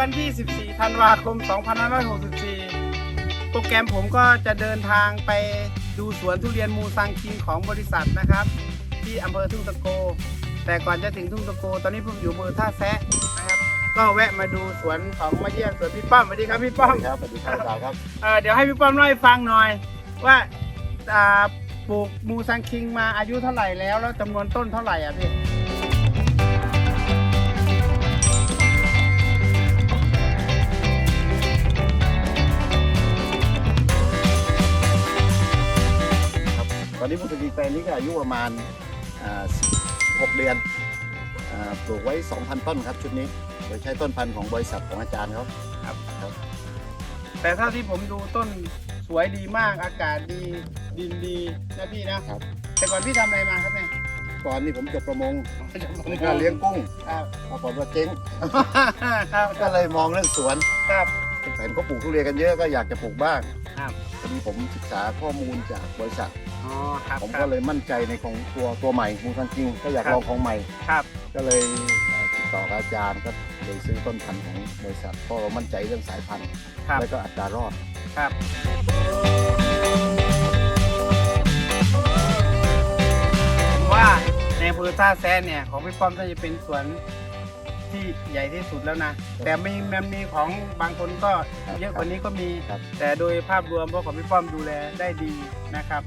วันที่ 14 ธันวาคม 2564 โปรแกรมผมก็จะเดินทางไปดูสวนทุเรียนมูซังคิงของบริษัทนะครับ ที่อำเภอทุ่งตะโก แต่ก่อนจะถึงทุ่งตะโก ตอนนี้ผมอยู่อำเภอท่าแซะนะครับ ก็แวะมาดูสวนของมาเยี่ยมสวนพี่ป้อมสวัสดีครับพี่ป้อมครับสวัสดีครับอาจารย์ครับเอ่อเดี๋ยวให้พี่ป้อมเล่าให้ฟังหน่อย ว่าอ่าปลูกมูซังคิงมาอายุเท่าไหร่แล้วแล้วจำนวนต้นเท่าไหร่อะพี่ แปลงนี้ก็อายุประมาณอ่า16เดือนอ่าปลูกไว้ 2,000 ต้นครับชุดนี้ โดยใช้ต้นพันธุ์ของบริษัทของอาจารย์เขาครับครับ แต่ถ้าที่ผมดูต้นสวยดีมากอากาศดีดินดีนะพี่นะครับ แต่ก่อนพี่ทำอะไรมาครับเนี่ยก่อนนี่ผมจบประมงก็เลี้ยงกุ้งครับปรากฏว่าเจ๊งครับก็เลยมองเรื่องสวนครับเห็นเขาปลูกทุเรียนกันเยอะก็อยากจะปลูกบ้างครับพอดีผมศึกษาข้อมูลจากบริษัท อ๋อครับผมครัก็บเลยมั่นใจในของตัวตัวใหม่มูซังคิงก็อยากครับลองของใหม่ ครับ ก็เลยเอ่อติดต่อกับอาจารย์ก็เลยซื้อต้นพันธุ์ของบริษัทเพราะเรามั่นใจเรื่องสายพันธุ์ครับแล้วก็อัตรารอดครับผมว่าในอำเภอท่าแซะเนี่ยของพี่ป้อมน่าจะเป็นสวนที่ใหญ่ที่สุดแล้วนะ แต่มีมันมีของบางคนก็เยอะกว่านี้ก็มีครับแต่โดยภาพรวมเพราะของพี่ป้อมดูแลได้ดีนะครับ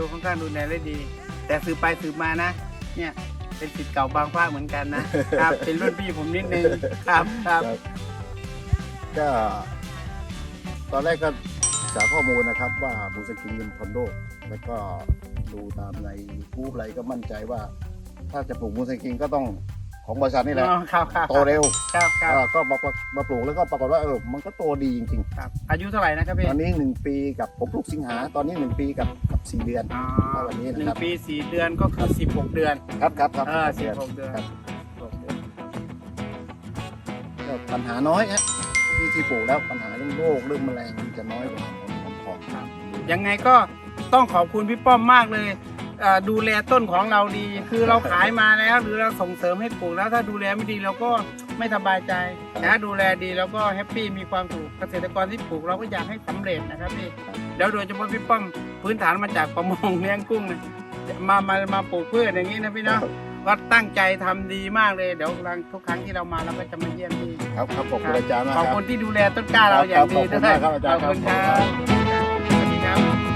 ตัวค่อนข้างดูแลได้ดี แต่สืบไปสืบมานะ เนี่ยเป็นสิทธิ์เก่าบางภาคเหมือนกันนะครับเป็นรุ่นพี่ผมนิดนึงครับครับก็ตอนแรกก็ศึกษาข้อมูลนะครับว่ามูซังคิงเป็นคอนโดแล้วก็ดูตามในยูบอะไรก็มั่นใจว่า ถ้าจะปลูกมูซังคิงก็ต้อง ของบริษัทนี่แหละอ๋อครับครับโตเร็วครับครับเออก็มามาปลูกแล้วก็ปรากฏว่าเออมันก็โตดีจริงครับ อายุเท่าไหร่นะครับพี่ๆ ตอนนี้หนึ่งปีกับผมปลูกสิงหาตอนนี้หนึ่งปีกับกับสี่เดือน อ๋อเอาวันนี้หนะนึ่คงรับ ปีสี่เดือนก็คือสิบหกเดือนครับครับครับเออสิบหกเดือนครับก็ปัญหาน้อยฮะที่ที่ปลูกแล้วปัญหาเรื่องโรคเรื่องแมลงมันจะน้อยกว่าของของของยังไงก็ต้องขอบคุณพี่ป้อมมากเลยเอ่อ ดูแลต้นของเราดี คือเราขายมาแล้ว หรือเราส่งเสริมให้ปลูกแล้วถ้าดูแลไม่ดีเราก็ไม่สบายใจนะดูแลดีแล้วก็แฮปปี้มีความสุขเกษตรกรที่ปลูกเราก็อยากให้สำเร็จนะครับพี่แล้วโดยเฉพาะพี่ป้อมพื้นฐานมาจากประมงเลี้ยงกุ้งนะมามามาปลูกพืชอย่างนี้นะพี่เนาะก็ตั้งใจทำดีมากเลยเดี๋ยวครั้งทุกครั้งที่เรามาเราก็จะมาเยี่ยมพี่ครับครับขอบคุณอาจารย์มากขอบครัคุบณที่ดูแลต้นกล้าเราอย่างดีครับขอบคุณด้วยมากครับอาจารย์ขอบคุณคครัรับบสวัสดีครับ